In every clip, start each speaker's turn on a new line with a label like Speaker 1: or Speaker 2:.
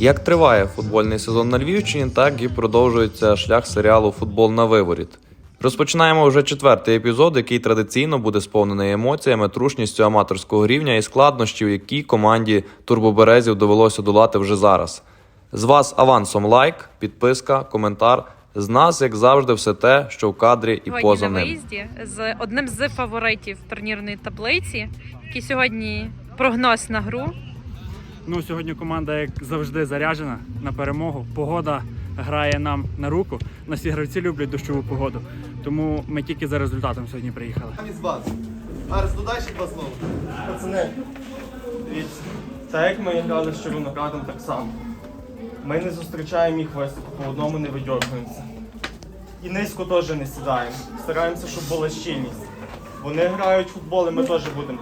Speaker 1: Як триває футбольний сезон на Львівщині, так і продовжується шлях серіалу Футбол на виворіт. Розпочинаємо вже четвертий епізод, який традиційно буде сповнений емоціями, трушністю аматорського рівня і складнощів, які команді турбоберезів довелося долати вже зараз. З вас авансом лайк, підписка, коментар. З нас, як завжди, все те, що в кадрі і
Speaker 2: Сьогодні
Speaker 1: поза
Speaker 2: на
Speaker 1: ним.
Speaker 2: виїзді з одним з фаворитів турнірної таблиці, який сьогодні прогноз на гру.
Speaker 3: Ну, сьогодні команда, як завжди, заряджена на перемогу. Погода грає нам на руку. У нас всі гравці люблять дощову погоду. Тому ми тільки за результатом сьогодні приїхали.
Speaker 4: Із вас. Арс, додай ще два слова.
Speaker 5: Пацани, дивіться, так як ми грали з Червоноградом, так само. Ми не зустрічаємо їх високо, по одному не видьоргуємося. І низько теж не сідаємо. Стараємося, щоб була щільність. Вони грають в футбол, і ми теж будемо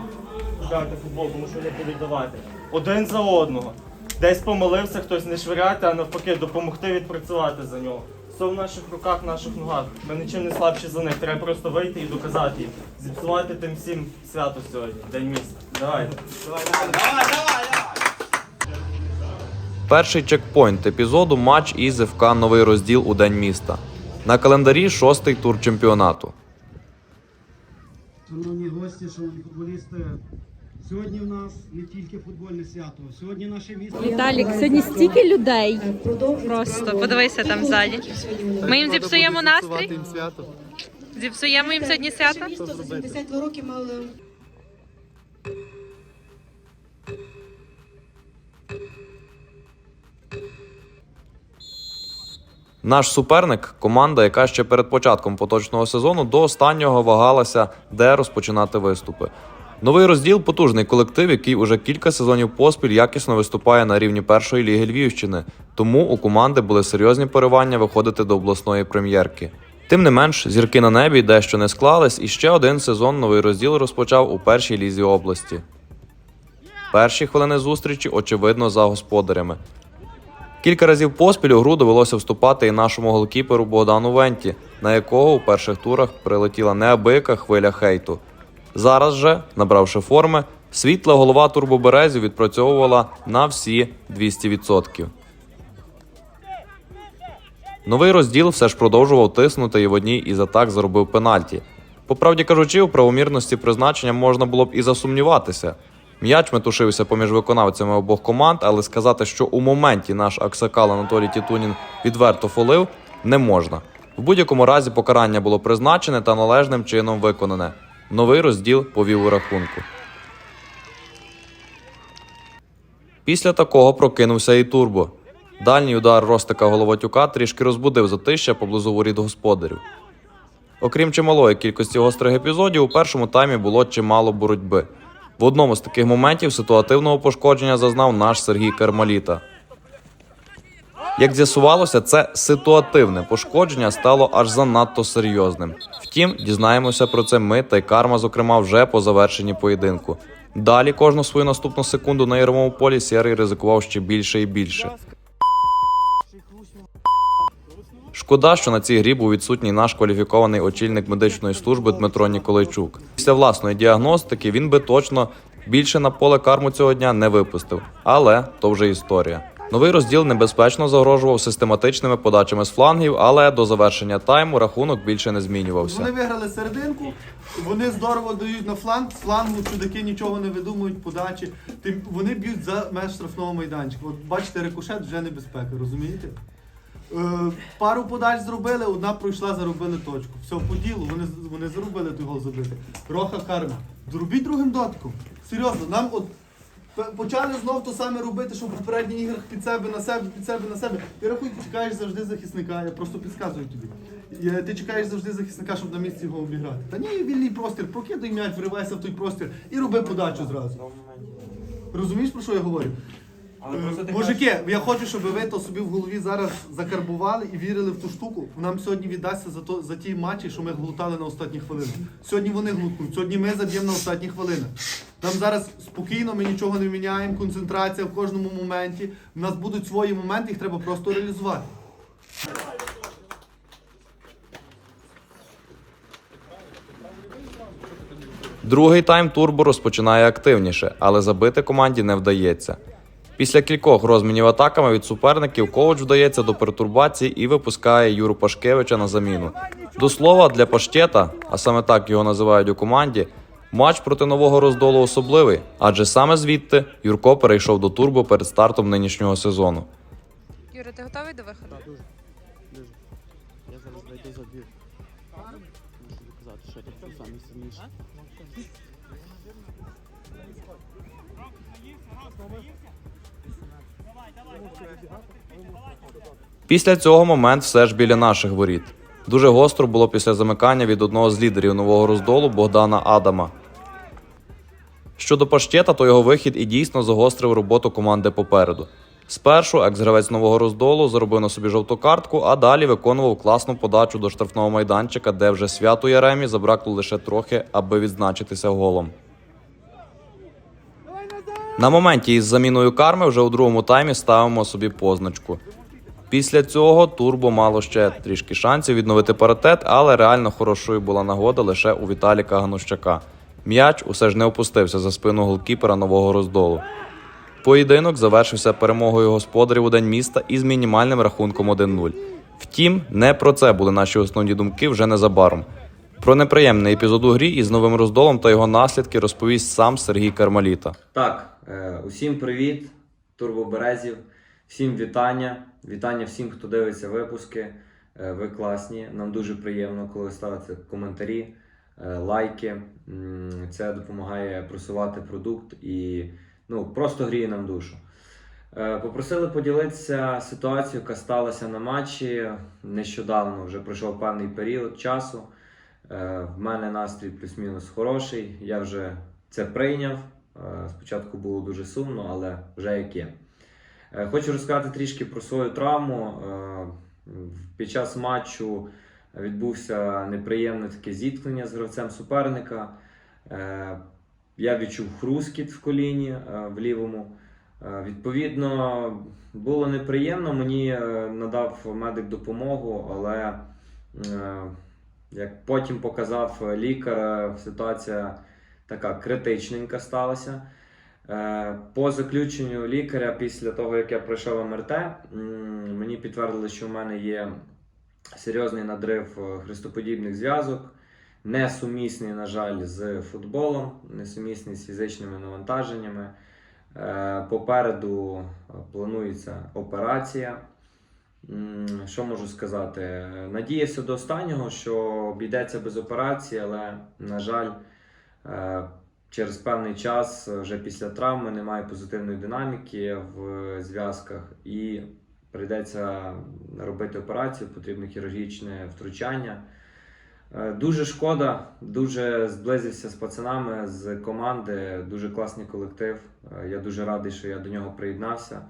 Speaker 5: грати в футбол, тому що вони будуть давати. Один за одного. Десь помилився, хтось не швиряти, а навпаки, допомогти відпрацювати за нього. Все в наших руках, в наших ногах. Ми нічим не слабші за них. Треба просто вийти і доказати їм. Зіпсувати тим всім свято сьогодні, день міста. Давайте.
Speaker 1: Перший чекпоінт епізоду матч із ФК Новий розділ у День міста. На календарі шостий тур чемпіонату.
Speaker 6: Шановні гості, шановні футболісти. Сьогодні в нас не тільки футбольне свято. Сьогодні наше місто.
Speaker 2: Віталік, сьогодні стільки людей. Просто подивися там ззаді. Ми їм зіпсуємо настрій. Зіпсуємо їм сьогодні свято.
Speaker 7: Місто за 72 роки мали
Speaker 1: Наш суперник команда, яка ще перед початком поточного сезону до останнього вагалася, де розпочинати виступи. Новий розділ потужний колектив, який уже кілька сезонів поспіль якісно виступає на рівні першої ліги Львівщини. Тому у команди були серйозні поривання виходити до обласної прем'єрки. Тим не менш, зірки на небі дещо не склались, і ще один сезон новий розділ розпочав у першій лізі області. Перші хвилини зустрічі, очевидно, за господарями. Кілька разів поспіль у гру довелося вступати і нашому голкіперу Богдану Венті, на якого у перших турах прилетіла неабияка хвиля хейту. Зараз же, набравши форми, світла голова турбоберезів відпрацьовувала на всі 200%. Новий розділ все ж продовжував тиснути і в одній із атак заробив пенальті. По правді кажучи, у правомірності призначення можна було б і засумніватися. М'яч метушився поміж виконавцями обох команд, але сказати, що у моменті наш Аксакал Анатолій Тітунін відверто фолив, не можна. В будь-якому разі покарання було призначене та належним чином виконане. Новий розділ повів у рахунку. Після такого прокинувся і турбо. Дальній удар Ростика Головатюка трішки розбудив затища поблизу воріт господарів. Окрім чималої кількості гострих епізодів, у першому таймі було чимало боротьби. В одному з таких моментів ситуативного пошкодження зазнав наш Сергій Кармаліта. Як з'ясувалося, це ситуативне пошкодження стало аж занадто серйозним. Втім, дізнаємося про це ми та й карма, зокрема, вже по завершенні поєдинку. Далі кожну свою наступну секунду на ігровому полі Сєрий ризикував ще більше і більше. Шкода, що на цій грі був відсутній наш кваліфікований очільник медичної служби Дмитро Ніколайчук. Після власної діагностики він би точно більше на поле карму цього дня не випустив. Але то вже історія. Новий розділ небезпечно загрожував систематичними подачами з флангів, але до завершення тайму рахунок більше не змінювався.
Speaker 4: Вони виграли серединку, вони здорово дають на фланг, з флангу чудаки нічого не видумують, подачі. Тим вони б'ють за меж штрафного майданчика. От бачите, рикошет вже небезпека, розумієте? Е, пару подач зробили, одна пройшла, заробили точку. Все по ділу, вони, вони заробили той гол забити. Роха карма. Зробіть другим дотком. Серйозно, нам от почали знов то саме робити, що в попередніх іграх під себе на себе, під себе на себе. Ти рахуй, ти чекаєш завжди захисника, я просто підказую тобі. Ти чекаєш завжди захисника, щоб на місці його обіграти. Та ні, вільний простір, прокидай м'яч, вривайся в той простір і роби подачу зразу. Розумієш, про що я говорю? Е, Мужики, я хочу, щоб ви то собі в голові зараз закарбували і вірили в ту штуку. Нам сьогодні віддасться за то за ті матчі, що ми глутали на останні хвилини. Сьогодні вони глутнуть, сьогодні ми заб'ємо на останні хвилини. Нам зараз спокійно, ми нічого не міняємо, концентрація в кожному моменті. У нас будуть свої моменти, їх треба просто реалізувати.
Speaker 1: Другий тайм турбо розпочинає активніше, але забити команді не вдається. Після кількох розмінів атаками від суперників коуч вдається до пертурбації і випускає Юру Пашкевича на заміну. До слова, для Паштета, а саме так його називають у команді, матч проти нового роздолу особливий, адже саме звідти Юрко перейшов до турбо перед стартом нинішнього сезону.
Speaker 2: Юра, ти готовий до виходу?
Speaker 8: Я
Speaker 1: Після цього момент все ж біля наших воріт. Дуже гостро було після замикання від одного з лідерів нового роздолу Богдана Адама. Щодо паштета, то його вихід і дійсно загострив роботу команди попереду. Спершу екс-гравець нового роздолу заробив на собі жовту картку, а далі виконував класну подачу до штрафного майданчика, де вже святу Яремі забракло лише трохи, аби відзначитися голом. На моменті із заміною карми вже у другому таймі ставимо собі позначку. Після цього Турбо мало ще трішки шансів відновити паритет, але реально хорошою була нагода лише у Віталіка Ганущака. М'яч усе ж не опустився за спину голкіпера нового роздолу. Поєдинок завершився перемогою господарів у день міста із мінімальним рахунком 1-0. Втім, не про це були наші основні думки вже незабаром. Про неприємний епізод у грі із новим роздолом та його наслідки розповість сам Сергій Кармаліта.
Speaker 9: Так, е, усім привіт, турбоберезів, всім вітання. Вітання всім, хто дивиться випуски. Е, Ви класні. Нам дуже приємно, коли ви ставите коментарі, е, лайки. Це допомагає просувати продукт і ну, просто гріє нам душу. Е, Попросили поділитися ситуацією, яка сталася на матчі. Нещодавно вже пройшов певний період часу. В мене настрій плюс-мінус хороший. Я вже це прийняв. Спочатку було дуже сумно, але вже як є. Е, Хочу розказати трішки про свою травму. Е, Під час матчу відбувся неприємне таке зіткнення з гравцем суперника. Е, Я відчув хрускіт в коліні в лівому. Відповідно, було неприємно. Мені надав медик допомогу, але як потім показав лікар, ситуація така критичненька сталася. Е, По заключенню лікаря, після того, як я пройшов МРТ, мені підтвердили, що в мене є серйозний надрив е, хрестоподібних зв'язок, несумісний, на жаль, з футболом, несумісний з фізичними навантаженнями. Е, Попереду планується операція. Що можу сказати? Надіявся до останнього, що обійдеться без операції, але, на жаль, через певний час, е, вже після травми, немає позитивної динаміки в зв'язках і прийдеться робити операцію, потрібне хірургічне втручання. Е, Дуже шкода, дуже зблизився з пацанами з команди, дуже класний колектив. Е, Я дуже радий, що я до нього приєднався.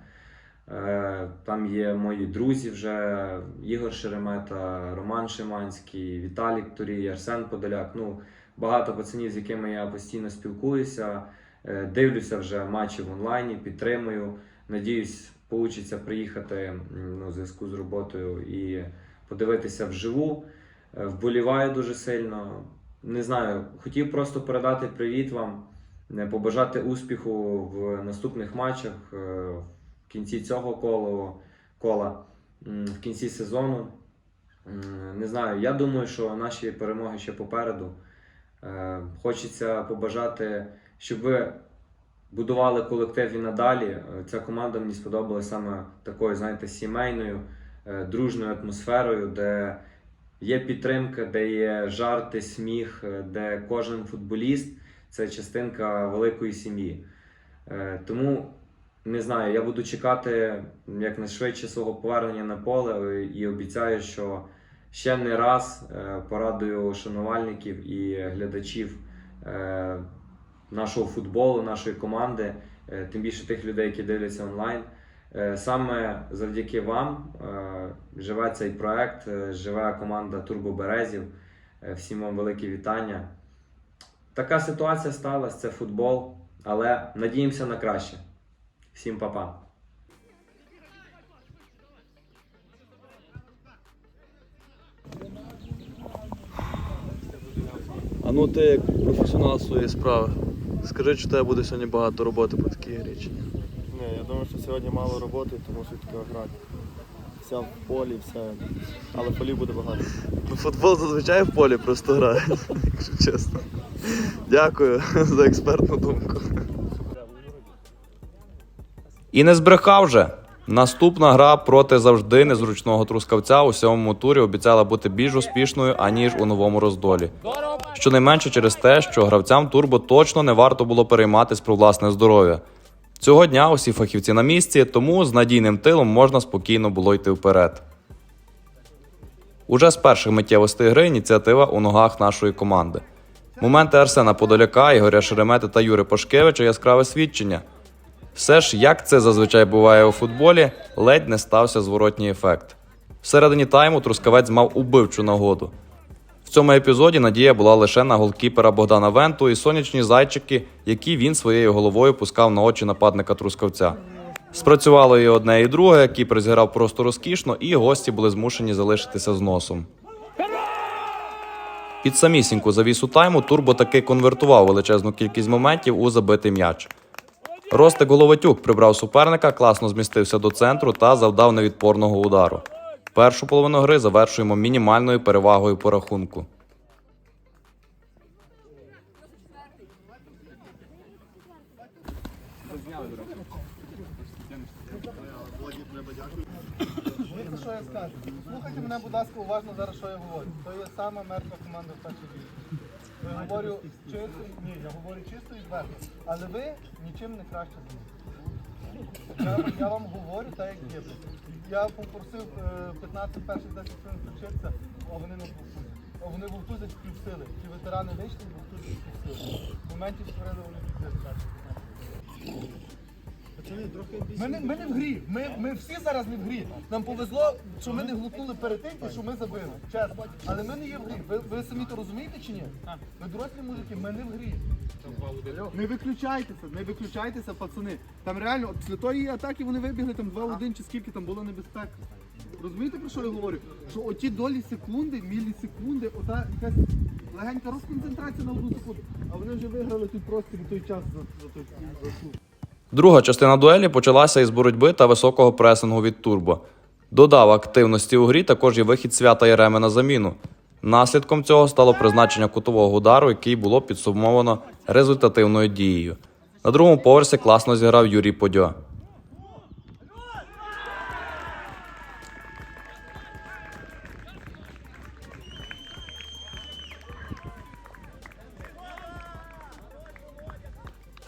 Speaker 9: Там є мої друзі вже Ігор Шеремета, Роман Шиманський, Віталік Турій, Арсен Подоляк. Ну, багато пацанів, з якими я постійно спілкуюся. Е, Дивлюся вже матчі в онлайні, підтримую. Надіюсь, вийде приїхати ну, в зв'язку з роботою і подивитися вживу. Е, Вболіваю дуже сильно. Не знаю, хотів просто передати привіт вам, е, побажати успіху в наступних матчах в кінці цього кола, кола в кінці сезону. Не знаю, я думаю, що наші перемоги ще попереду. Е, Хочеться побажати, щоб ви будували колектив і надалі. Е, Ця команда мені сподобалася саме такою, знаєте, сімейною, е, дружною атмосферою, де є підтримка, де є жарти, сміх, де кожен футболіст це частинка великої сім'ї. Тому не знаю, я буду чекати якнайшвидше свого повернення на поле і обіцяю, що ще не раз е, порадую шанувальників і глядачів е, нашого футболу, нашої команди, е, тим більше тих людей, які дивляться онлайн. Саме завдяки вам живе цей проект, живе команда Турбоберезів. Е, Всім вам велике вітання. Така ситуація сталася, це футбол, але надіємося на краще. Всім па-па.
Speaker 10: А ну ти як професіонал своєї справи. Скажи, чи тебе буде сьогодні багато роботи по такій грі ні?
Speaker 5: Я думаю, що сьогодні мало роботи, тому що таке грати. Вся в полі, все. Але полів буде багато.
Speaker 1: Футбол зазвичай в полі просто грає, якщо чесно. Дякую за експертну думку. І не збрехав же. Наступна гра проти завжди незручного трускавця у сьомому турі обіцяла бути більш успішною, аніж у новому роздолі. Щонайменше через те, що гравцям турбо точно не варто було перейматись про власне здоров'я. Цього дня усі фахівці на місці, тому з надійним тилом можна спокійно було йти вперед. Уже з перших миттєвостей гри ініціатива у ногах нашої команди. Моменти Арсена Подоляка, Ігоря Шеремети та Юри Пашкевича яскраве свідчення. Все ж, як це зазвичай буває у футболі, ледь не стався зворотній ефект. Всередині тайму Трускавець мав убивчу нагоду. В цьому епізоді надія була лише на голкіпера Богдана Венту і сонячні зайчики, які він своєю головою пускав на очі нападника Трускавця. Спрацювало і одне, і друге, кіпер зіграв просто розкішно, і гості були змушені залишитися з носом. Під самісіньку завісу тайму Турбо таки конвертував величезну кількість моментів у забитий м'яч. Ростик Головатюк прибрав суперника, класно змістився до центру та завдав невідпорного удару. Першу половину гри завершуємо мінімальною перевагою по рахунку.
Speaker 4: Слухайте мене, будь ласка, уважно зараз, що я говорю. То є сама мертва команда в першій лізі. Я говорю чисто, ні, я говорю чисто і зверху. Але ви нічим не краще за них. Я, я вам говорю так, як є. Я попросив е, 15 перших 10 хвилин включитися, а вони не вовтузять. А вони вовтузять півсили. Ті ветерани вийшли і вовтузять півсили. моменті створили вони півсили. Ми не, ми не в грі. Ми, ми всі зараз не в грі. Нам повезло, що ми не глупнули перед тим, що ми забили. Чесно. Але ми не є в грі. Ви, ви самі то розумієте чи ні? Ви дорослі мужики, ми не в грі. Не виключайтеся, не виключайтеся, пацани. Там реально, після тої атаки вони вибігли там 2-1 чи скільки там було небезпека. Розумієте, про що я говорю? Що оті долі секунди, мілісекунди, ота якась легенька розконцентрація на одну секунду. А вони вже виграли тут простір і той час за, за той за.
Speaker 1: Друга частина дуелі почалася із боротьби та високого пресингу від Турбо. Додав активності у грі також і вихід свята Єреми на заміну. Наслідком цього стало призначення кутового удару, який було підсумовано результативною дією. На другому поверсі класно зіграв Юрій Подьо.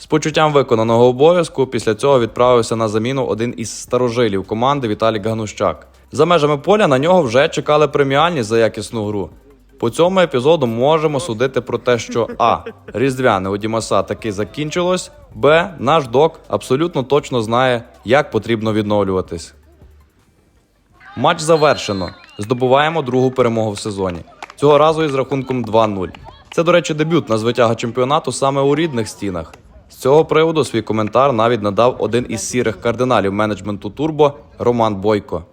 Speaker 1: Почуттям виконаного обов'язку після цього відправився на заміну один із старожилів команди Віталій Ганущак. За межами поля на нього вже чекали преміальні за якісну гру. По цьому епізоду можемо судити про те, що А. Різдвяне у Дімаса таки закінчилось, Б. Наш док абсолютно точно знає, як потрібно відновлюватись. Матч завершено. Здобуваємо другу перемогу в сезоні. Цього разу із рахунком 2-0. Це, до речі, дебютна звитяга чемпіонату саме у рідних стінах. Цього приводу свій коментар навіть надав один із сірих кардиналів менеджменту Турбо Роман Бойко.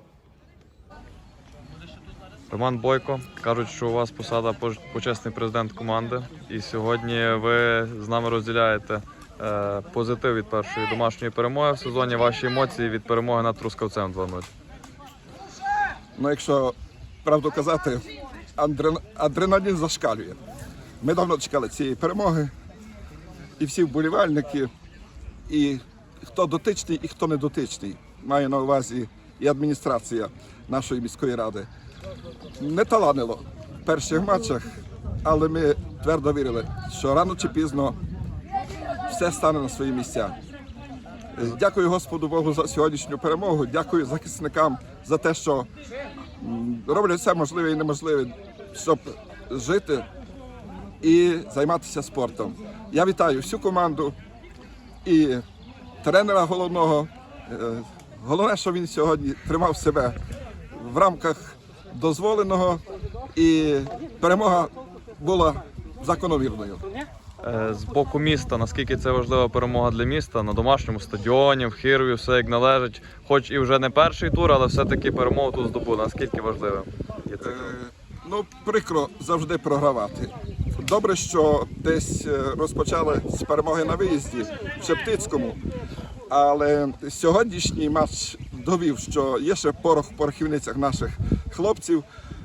Speaker 1: Роман Бойко кажуть, що у вас посада поч- почесний президент команди, і сьогодні ви з нами розділяєте е, позитив від першої домашньої перемоги в сезоні. Ваші емоції від перемоги над Трускавцем 2-0.
Speaker 10: Ну, якщо правду казати, адрен- адреналін зашкалює. Ми давно чекали цієї перемоги, і всі вболівальники, і хто дотичний, і хто не дотичний. Маю на увазі і адміністрація нашої міської ради. Не таланило в перших матчах, але ми твердо вірили, що рано чи пізно все стане на свої місця. Дякую Господу Богу за сьогоднішню перемогу. Дякую захисникам за те, що роблять все можливе і неможливе, щоб жити і займатися спортом. Я вітаю всю команду і тренера головного. Е, Головне, що він сьогодні тримав себе в рамках дозволеного, і перемога була закономірною.
Speaker 1: Е, З боку міста, наскільки це важлива перемога для міста на домашньому стадіоні, в Хирві, все як належить. Хоч і вже не перший тур, але все-таки перемогу тут здобули. Наскільки важливим є це?
Speaker 10: Е, Ну, прикро завжди програвати. Добре, що десь е, розпочали з перемоги на виїзді в Шептицькому, Але сьогоднішній матч довів, що є ще порох в порохівницях наших хлопців,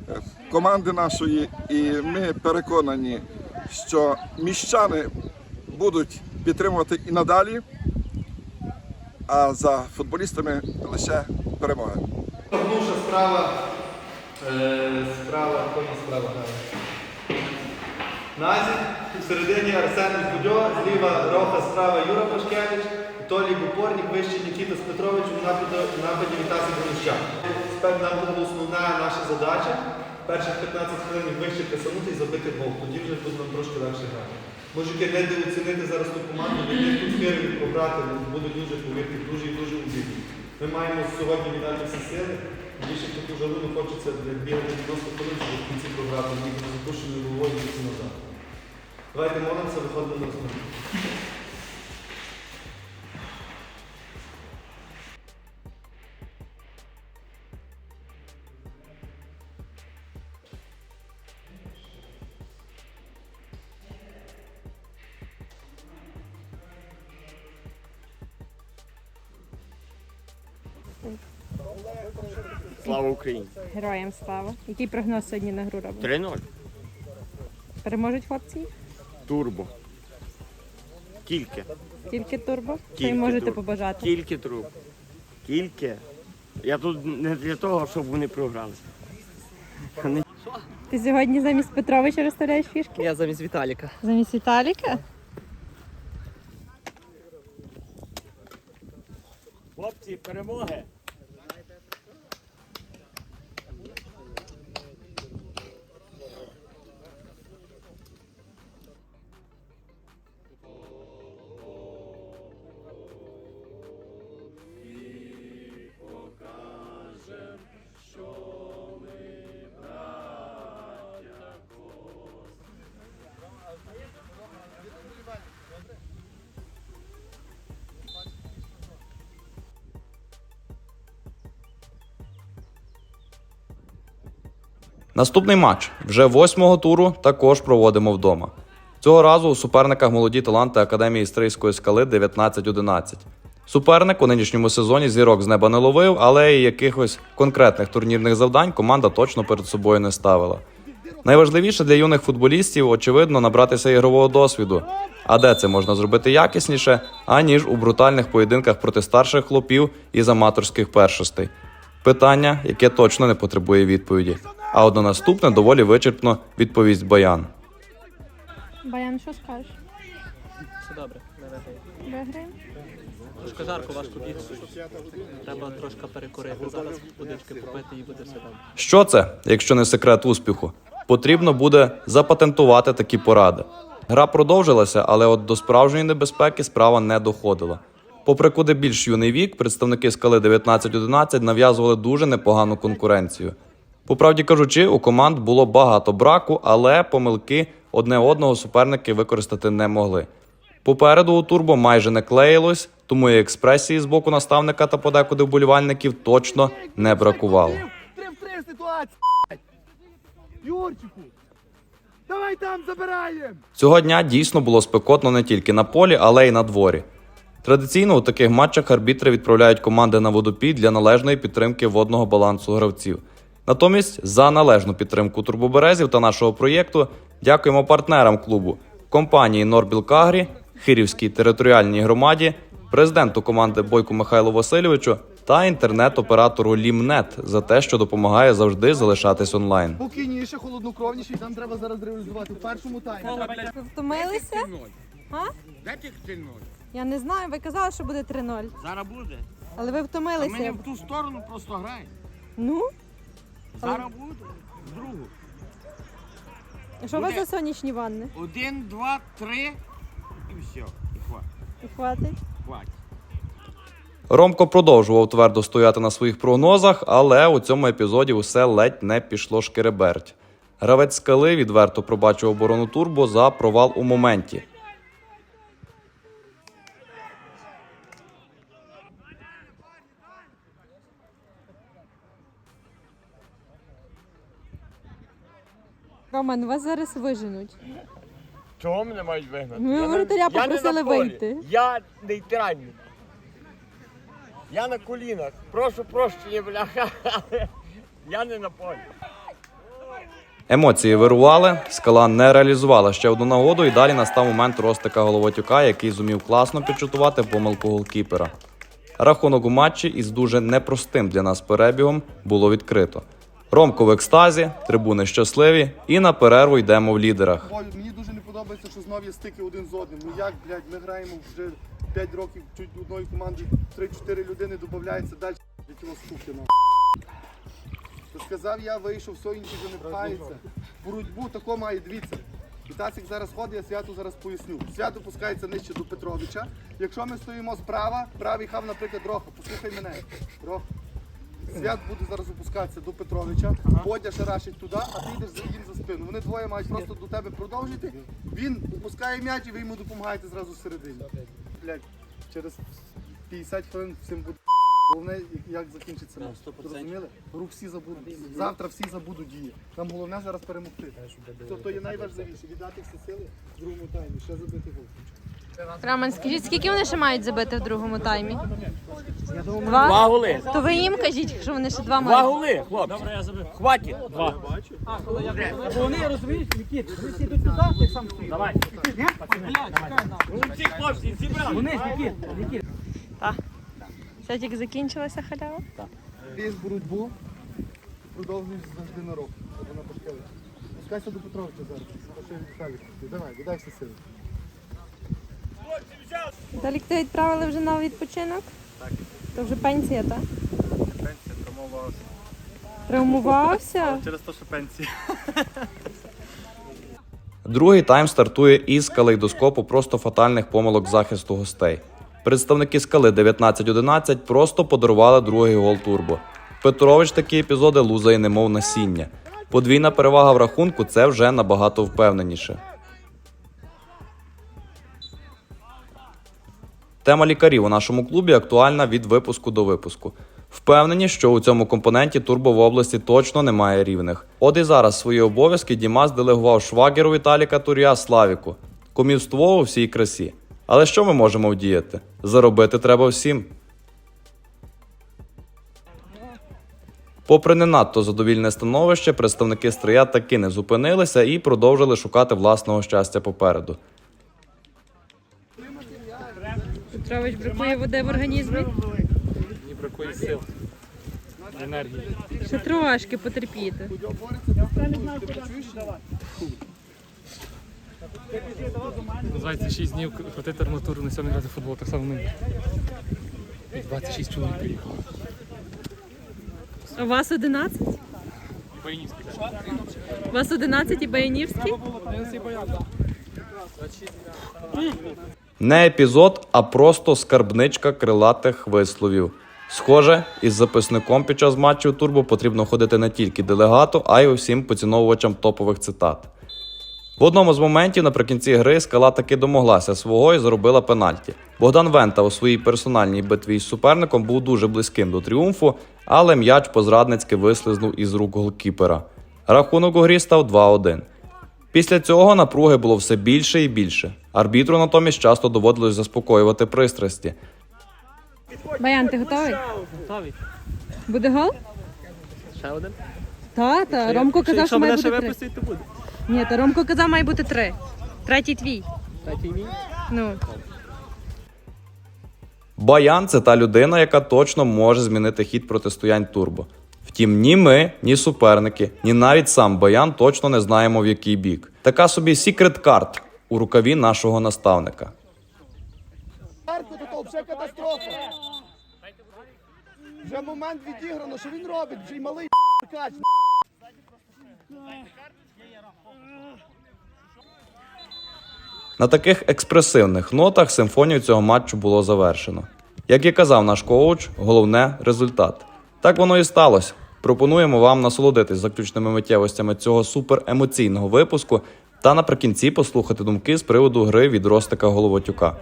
Speaker 10: е, команди нашої, і ми переконані, що міщани будуть підтримувати і надалі, а за футболістами лише перемога.
Speaker 4: Справа, е, справа, справа грає? Назі, в Арсен Будьо, зліва Роха, справа Юра Пашкевич, Толій Бупорник, вище Нікіта Петрович, у нападі, в нападі Вітасик Гонущак. Тепер нам буде основна наша задача. Перших 15 хвилин вище присунути і забити гол. Тоді вже буде нам трошки легше грати. Можете недооцінити зараз ту команду, них тут хири пограти, буде дуже, повірте, дуже і дуже обідно. Ми маємо сьогодні віддати всі сили. Більше таку жалу не хочеться бігати 90 хвилин, щоб в кінці програти, ні з запущеною головою ні назад. Давайте молимося, виходимо на основу.
Speaker 8: Слава Україні!
Speaker 2: Героям слава. Який прогноз сьогодні на гру робить?
Speaker 8: 3-0.
Speaker 2: Переможуть хлопці?
Speaker 8: Турбо. Тільки.
Speaker 2: Тільки турбо?
Speaker 8: Тільки
Speaker 2: їм можете
Speaker 8: турбо.
Speaker 2: побажати?
Speaker 8: Тільки турбо. Тільки. Я тут не для того, щоб вони програли.
Speaker 2: Ти сьогодні замість Петровича розставляєш фішки?
Speaker 11: Я замість Віталіка.
Speaker 2: Замість Віталіка?
Speaker 8: Хлопці, перемоги!
Speaker 1: Наступний матч вже восьмого туру також проводимо вдома. Цього разу у суперниках молоді таланти Академії Стрийської скали 19-11. Суперник у нинішньому сезоні зірок з неба не ловив, але і якихось конкретних турнірних завдань команда точно перед собою не ставила. Найважливіше для юних футболістів, очевидно, набратися ігрового досвіду. А де це можна зробити якісніше, аніж у брутальних поєдинках проти старших хлопів із аматорських першостей. Питання, яке точно не потребує відповіді. А одно наступне доволі вичерпно відповість Баян.
Speaker 2: Баян, що скажеш?
Speaker 11: Все добре, не виграє.
Speaker 2: Виграємо?
Speaker 11: Трошки жарко, важко бігти. Треба трошки перекурити. Зараз водички попити і буде все добре.
Speaker 1: Що це, якщо не секрет успіху? Потрібно буде запатентувати такі поради. Гра продовжилася, але от до справжньої небезпеки справа не доходила. Попри куди більш юний вік, представники скали 19-11 нав'язували дуже непогану конкуренцію. По правді кажучи, у команд було багато браку, але помилки одне одного суперники використати не могли. Попереду у турбо майже не клеїлось, тому і експресії з боку наставника та подекуди вболівальників точно не бракувало.
Speaker 6: Юрчику, давай там забираємо.
Speaker 1: Цього дня дійсно було спекотно не тільки на полі, але й на дворі. Традиційно у таких матчах арбітри відправляють команди на водопій для належної підтримки водного балансу гравців. Натомість за належну підтримку турбоберезів та нашого проєкту дякуємо партнерам клубу компанії Норбіл Кагрі, Хирівській територіальній громаді, президенту команди Бойку Михайлу Васильовичу та інтернет-оператору Лімнет за те, що допомагає завжди залишатись онлайн.
Speaker 6: Спокійніше, холоднокровніше, і нам треба зараз реалізувати в першому таймі.
Speaker 2: Ви втомилися? А?
Speaker 8: Де ти 3-0?
Speaker 2: Я не знаю, ви казали, що буде 3-0.
Speaker 8: Зараз буде.
Speaker 2: Але ви
Speaker 8: А
Speaker 2: втомилися.
Speaker 8: мені в ту сторону просто грає.
Speaker 2: Ну?
Speaker 8: Зараз буде. В другу.
Speaker 2: Що у вас
Speaker 8: Буде.
Speaker 2: за сонячні ванни?
Speaker 8: Один, два, три і все. І хватить.
Speaker 2: І хватить?
Speaker 8: Хватить.
Speaker 1: Ромко продовжував твердо стояти на своїх прогнозах, але у цьому епізоді усе ледь не пішло шкереберть. Гравець скали відверто пробачив оборону Турбо за провал у моменті.
Speaker 2: Роман, вас зараз виженуть.
Speaker 8: Чого мене мають вигнати?
Speaker 2: Ми
Speaker 8: Я не-
Speaker 2: воротаря
Speaker 8: я не на
Speaker 2: попросили
Speaker 8: полі.
Speaker 2: вийти.
Speaker 8: Я нейтральний.
Speaker 5: Я на колінах. Прошу прощення, бляха. Я не на полі.
Speaker 1: Емоції вирували, скала не реалізувала ще одну нагоду, і далі настав момент Ростика Головатюка, який зумів класно підчутувати помилку голкіпера. Рахунок у матчі із дуже непростим для нас перебігом було відкрито. Ромко в екстазі, трибуни щасливі, і на перерву йдемо в лідерах.
Speaker 4: Мені дуже не подобається, що знов є стики один з одним. Ну як, блядь, ми граємо вже 5 років, чуть одної команди 3-4 людини додається далі, його скуки на. Сказав я, вийшов, все інші вже не пхається. Боротьбу тако має, дивіться. Вітасик зараз ходить, я святу зараз поясню. Свято пускається нижче до Петровича. Якщо ми стоїмо справа, правий хав, наприклад, Роха, послухай мене. Роха. Свят буде зараз опускатися до Петровича, Бодя шарашить туди, а ти йдеш за їм за спину. Вони двоє мають просто до тебе продовжити. Він опускає м'яч і ви йому допомагаєте зразу всередині. Блядь, через 50 хвилин всім буде. Головне, як закінчиться матч. Зрозуміли? Рух всі забудуть. Завтра всі забудуть дії. Нам головне зараз перемогти. То, то є найважливіше. Віддати всі сили в другому таймі. Ще забити гол.
Speaker 2: Роман, скажіть, скільки вони ще мають забити в другому таймі? Два?
Speaker 5: голи.
Speaker 2: То ви їм кажіть, що вони ще два
Speaker 5: Два
Speaker 2: мають.
Speaker 5: голи, хлопці. Добре, я забив. Хватить. Два.
Speaker 11: Вони розумієш, Нікіт, вони всі йдуть туди, ти сам стоїш. Давай.
Speaker 5: Ці хлопці, зібрали.
Speaker 11: Вони ж Нікіт, Нікіт.
Speaker 2: Це тільки закінчилася халява?
Speaker 4: Лізь боротьбу, продовжуєш завжди на рух. Щоб вона пошкодила. Пускайся до Петровича зараз. Пошли Віталій. Давай, віддай всі сили.
Speaker 2: Віталік, ти відправили вже на відпочинок? Так. То вже пенсія, так?
Speaker 3: Пенсія травмувалася.
Speaker 2: Травмувався?
Speaker 3: Через те, що пенсія.
Speaker 1: Другий тайм стартує із калейдоскопу просто фатальних помилок захисту гостей. Представники скали 19-11 просто подарували другий гол турбо. Петрович такі епізоди лузає немов насіння. Подвійна перевага в рахунку це вже набагато впевненіше. Тема лікарів у нашому клубі актуальна від випуску до випуску. Впевнені, що у цьому компоненті турбо в області точно немає рівних. От і зараз свої обов'язки Дімас делегував швагеру Віталіка Турія Славіку. Комівство у всій красі. Але що ми можемо вдіяти? Заробити треба всім. Попри не надто задовільне становище, представники стрия таки не зупинилися і продовжили шукати власного щастя попереду.
Speaker 2: Петрович бракує води в організмі.
Speaker 11: Мені бракує сил. Енергії.
Speaker 2: Ще трошки потерпіти.
Speaker 11: Називається 6 днів крутити арматуру на сьомій грати футбол, так само ми. 26 чоловік приїхало.
Speaker 2: У вас 11?
Speaker 11: Баянівський.
Speaker 2: У вас 11 і Баянівський?
Speaker 1: Не епізод, а просто скарбничка крилатих висловів. Схоже, із записником під час матчів турбо потрібно ходити не тільки делегату, а й усім поціновувачам топових цитат. В одному з моментів наприкінці гри скала таки домоглася свого і заробила пенальті. Богдан Вента у своїй персональній битві з суперником був дуже близьким до тріумфу, але м'яч позрадницьки вислизнув із рук голкіпера. Рахунок у грі став 2-1. Після цього напруги було все більше і більше. Арбітру натомість часто доводилось заспокоювати пристрасті.
Speaker 2: Баян, ти готовий?
Speaker 11: Готовий.
Speaker 2: Буде гол?
Speaker 11: Ще один.
Speaker 2: Та, та. Ромко казав, що має бути три.
Speaker 11: то буде.
Speaker 2: Ні, та Ромко казав, має бути три. Третій твій.
Speaker 11: Третій мій.
Speaker 2: Ну.
Speaker 1: Баян це та людина, яка точно може змінити хід протистоянь турбо. Втім, ні ми, ні суперники, ні навіть сам Баян точно не знаємо в який бік. Така собі секрет карт у рукаві нашого наставника.
Speaker 4: Вже катастрофа. Вже момент відіграно, що він робить, вже й малий кач.
Speaker 1: На таких експресивних нотах симфонію цього матчу було завершено. Як і казав наш коуч, головне результат. Так воно і сталося. Пропонуємо вам насолодитись заключними миттєвостями цього суперемоційного випуску та наприкінці послухати думки з приводу гри від Ростика Головотюка.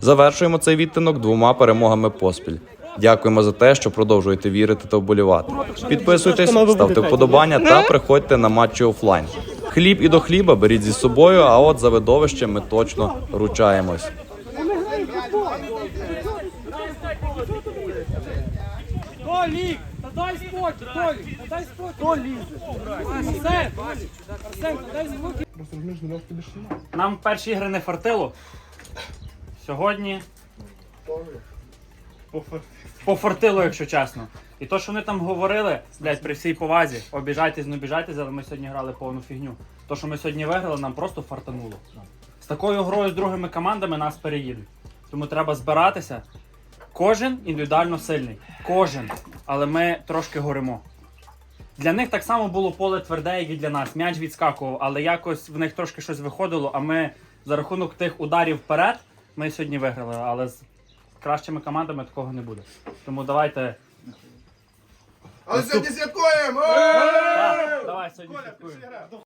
Speaker 1: Завершуємо цей відтинок двома перемогами поспіль. Дякуємо за те, що продовжуєте вірити та вболівати. Підписуйтесь, ставте вподобання та приходьте на матчі офлайн. Хліб і до хліба беріть зі собою, а от за видовище ми точно ручаємось.
Speaker 11: Толік! Та дай спокій, Толік! Та дай спокій! Хто лізе? Арсен! Арсен, та дай спокій!
Speaker 3: Нам перші ігри не фартило. Сьогодні пофартило, якщо чесно. І то, що вони там говорили, блядь, при всій повазі, обіжайтесь, не обіжайтесь, але ми сьогодні грали повну фігню. То, що ми сьогодні виграли, нам просто фартануло. З такою грою з другими командами нас переїдуть. Тому треба збиратися. Кожен індивідуально сильний. Кожен. Але ми трошки горимо. Для них так само було поле тверде, як і для нас. М'яч відскакував, але якось в них трошки щось виходило, а ми за рахунок тих ударів вперед, ми сьогодні виграли. Але з кращими командами такого не буде. Тому давайте. Але сьогодні святкуємо! Давай сьогодні святкуємо.